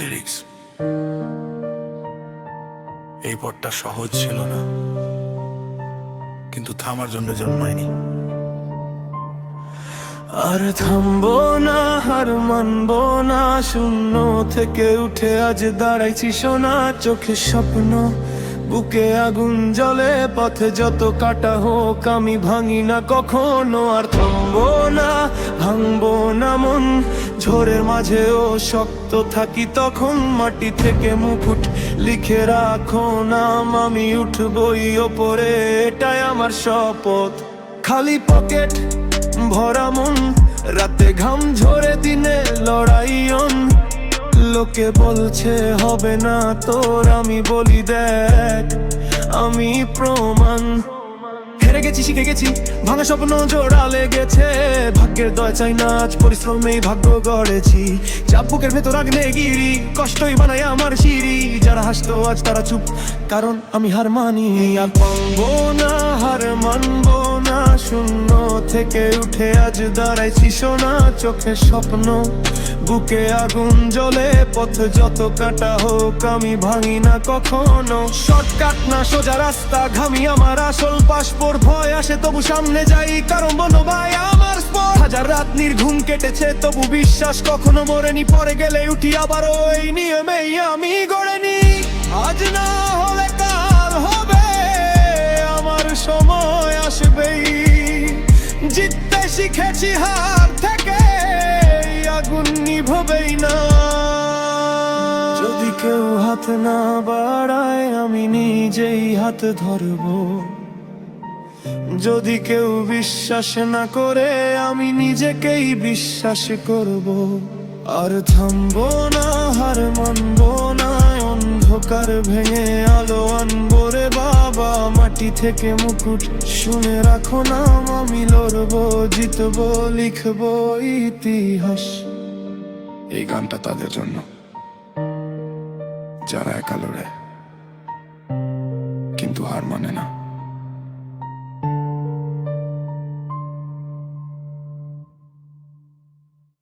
Lyrics এই পথটা সহজ ছিল না। কিন্তু থামার জন্য জন্মায়নি। আর থামবো না হার মানবো না, শূন্য থেকে উঠে আজ দাঁড়াইছি সোনা চোখে স্বপ্ন। বুকে আগুন জলে পথে যত কাটা হোক আমি ভাঙি না কখনো। আর থামবো না, ভাঙবো ঝড়ের মাঝেও শক্ত থাকি, তখন মাটি থেকে মুকুট লিখে রাখো, নাম আমি উঠবই ওপরে, এটাই আমার শপথ। খালি পকেট ভরা মন, রাতে ঘাম ঝরে দিনে লড়াইয়ন লোকে বলছে, হবে না তোর, আমি বলি দেখ, আমি প্রমাণ। গেছি শিখে গেছি ভাঙা স্বপ্ন জোড়া লেগেছে। ভাগ্যের দয় চাই নাচ পরিশ্রমে পরিশ্রমেই ভাগ্য গড়েছি। চাপ বুকের ভেতর গিরি, কষ্টই বানায় আমার সিঁড়ি। যারা হাসতো, আজ তারা চুপ, কারণ আমি হার মানি। আর পাবো না, হার মানবো। শূন্য থেকে উঠে আজ দাঁড়াইছি সোনা চোখে স্বপ্ন। বুকে আগুন জ্বলে পথ যত কাটা হোক আমি ভাঙি না কখনো। শর্টকাট না সোজা রাস্তা, ঘামি আমার আসল পাসপোর্ট। ভয় আসে তবু সামনে যাই, কারণ ভাই আমার। হাজার রাত নির্ঘুম কেটেছে, তবু বিশ্বাস কখনো মরেনি। পরে গেলে উঠি আবার ওই নিয়মেই আমি শিখেছি হার থেকে, আগুন নিভবেই না। যদি কেউ হাত না বাড়ায়, আমি নিজেই হাত ধরবো। যদি কেউ বিশ্বাস না করে, আমি নিজেকেই বিশ্বাস করব। আর থামবো না, হার মানবো না, অন্ধকার ভেঙে আলো আনব। থেকে মুকুট শুনে রাখো নাম আমি লড়বো, জিতবো, লিখব ইতিহাস। এই গানটা তাদের জন্য। যারা একা লড়ে, কিন্তু হার মানে না।